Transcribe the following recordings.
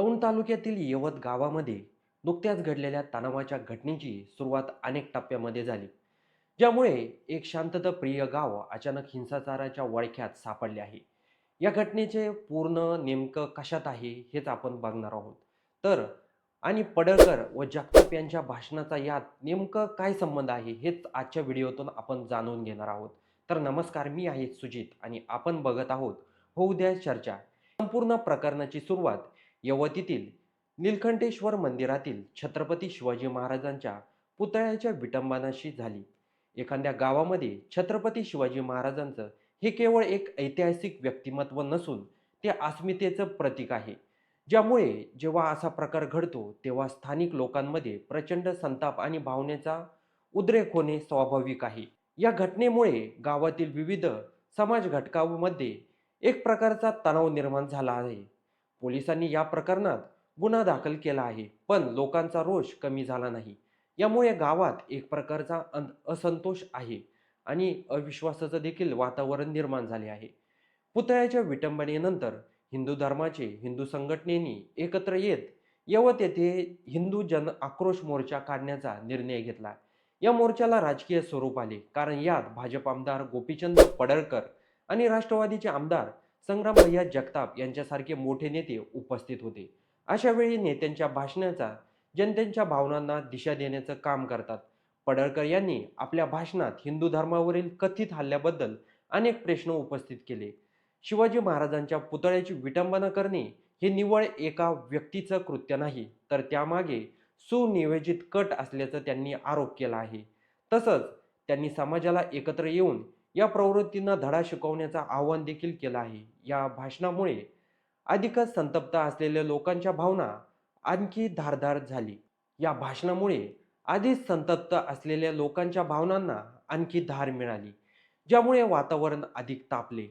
दौंड तालुक्यातील यवत गावामध्ये नुकत्याच घडलेल्या तणावाच्या घटनेची सुरुवात अनेक टप्प्यामध्ये झाली ज्यामुळे एक शांतताप्रिय गाव अचानक हिंसाचाराच्या वळख्यात सापडले आहे. या घटनेचे पूर्ण नेमकं कशात आहे हेच आपण बघणार आहोत. तर आणि पडळकर व जगताप यांच्या भाषणाचा यात नेमकं काय संबंध आहे हेच आजच्या व्हिडिओतून आपण जाणून घेणार आहोत. तर नमस्कार मी आहे सुजित आणि आपण बघत आहोत होऊ द्या चर्चा. संपूर्ण प्रकरणाची सुरुवात यवतीतील निलकंठेश्वर मंदिरातील छत्रपती शिवाजी महाराजांच्या पुतळ्याच्या विटंबनाशी झाली. एखाद्या गावामध्ये छत्रपती शिवाजी महाराजांचं हे केवळ एक ऐतिहासिक व्यक्तिमत्व नसून ते अस्मितेचं प्रतीक आहे. ज्यामुळे जेव्हा असा प्रकार घडतो तेव्हा स्थानिक लोकांमध्ये प्रचंड संताप आणि भावनेचा उद्रेक होणे स्वाभाविक आहे. या घटनेमुळे गावातील विविध समाज घटकांमध्ये एक प्रकारचा तणाव निर्माण झाला आहे. पोलिसांनी या प्रकरणात गुन्हा दाखल केला आहे पण लोकांचा रोष कमी झाला नाही. यामुळे गावात एक प्रकारचा अन- असंतोष आहे आणि अविश्वासाचं देखील वातावरण निर्माण झाले आहे. पुतळ्याच्या विटंबनेनंतर हिंदू धर्माचे हिंदू संघटनेनी एकत्र येत यवत येथे हिंदू जन आक्रोश मोर्चा काढण्याचा निर्णय घेतला. या मोर्चाला राजकीय स्वरूप आले कारण यात भाजप आमदार गोपीचंद पडळकर आणि राष्ट्रवादीचे आमदार संग्रामभैया जगताप यांच्यासारखे मोठे नेते उपस्थित होते. अशा वेळी नेत्यांच्या भाषणाचा जनतेच्या भावनांना दिशा देण्याचं काम करतात. पडळकर यांनी आपल्या भाषणात हिंदू धर्मावरील कथित हल्ल्याबद्दल अनेक प्रश्न उपस्थित केले. शिवाजी महाराजांच्या पुतळ्याची विटंबना करणे हे निव्वळ एका व्यक्तीचं कृत्य नाही तर त्यामागे सुनियोजित कट असल्याचं त्यांनी आरोप केला आहे. तसंच त्यांनी समाजाला एकत्र येऊन या प्रवृत्तींना धडा शिकवण्याचं आवाहन देखील केलं आहे. या भाषणामुळे अधिकच संतप्त असलेल्या लोकांच्या भावना आणखी धारधार झाली. या भाषणामुळे आधीच संतप्त असलेल्या लोकांच्या भावनांना आणखी धार मिळाली ज्यामुळे वातावरण अधिक तापले.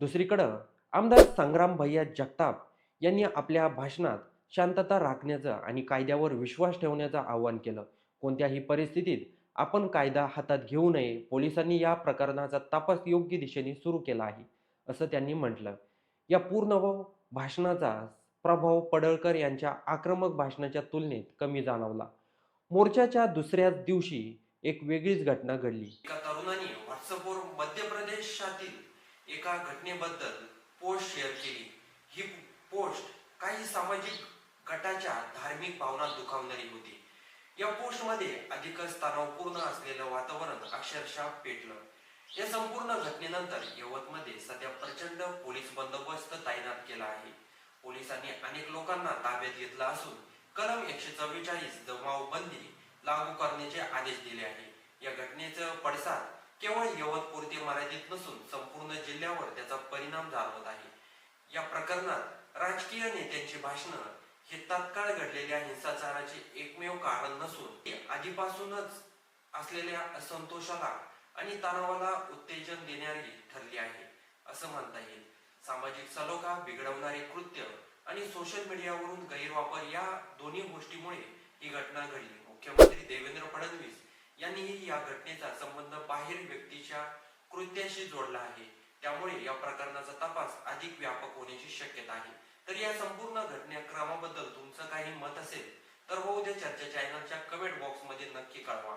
दुसरीकडं आमदार संग्राम भैया जगताप यांनी आपल्या भाषणात शांतता राखण्याचं आणि कायद्यावर विश्वास ठेवण्याचं आवाहन केलं. कोणत्याही परिस्थितीत आपण कायदा हातात घेऊ नये. पोलिसांनी या प्रकरणाचा तपास योग्य दिशेने सुरू केला आहे असं त्यांनी म्हटलं. या पूर्ण भाषणाचा प्रभाव पडळकर यांच्या आक्रमक भाषणाच्या तुलनेत कमी जाणवला. मोर्चाच्या दुसऱ्याच दिवशी एक वेगळीच घटना घडली. एका तरुणाने व्हॉट्सअपवर मध्य प्रदेशातील एका घटनेबद्दल पोस्ट शेअर केली. ही पोस्ट काही सामाजिक गटाच्या धार्मिक भावना दुखावणारी होती. या पोस्टमध्ये अधिकच तणावपूर्ण असलेलं वातावरण अक्षरशः पेटलं. या संपूर्ण घटनेनंतर यवतमध्ये सध्या प्रचंड पोलीस बंदोबस्त तैनात केला आहे. पोलिसांनी अनेक लोकांना ताब्यात घेतला असून कलम एकशे चव्वेचाळीस जमावबंदी लागू करण्याचे आदेश दिले आहे. या घटनेचं पडसाद केवळ यवतपुरते मर्यादित नसून संपूर्ण जिल्ह्यावर त्याचा परिणाम जाणवत आहे. या प्रकरणात राजकीय नेत्यांची भाषणं हे तत्काळ घडलेल्या हिंसाचाराचे एकमेव कारण नसून ते आधीपासूनच असलेल्या असंतोषाला आणि तणावाला उत्तेजन देणारी ठरली आहे असं म्हणता येईल. सामाजिक सलोखा बिघडवणारे कृत्य आणि सोशल मीडियावरून गैरवापर या दोन्ही गोष्टीमुळे ही घटना घडली. मुख्यमंत्री देवेंद्र फडणवीस यांनीही या घटनेचा संबंध बाहेर व्यक्तीच्या कृत्याशी जोडला आहे. त्यामुळे या प्रकरणाचा तपास अधिक व्यापक होण्याची शक्यता आहे. तर या संपूर्ण घटनाक्रमाबद्दल तुमचं काही मत असेल तर हो उद्या चर्चा चॅनलच्या कमेंट बॉक्समध्ये नक्की कळवा.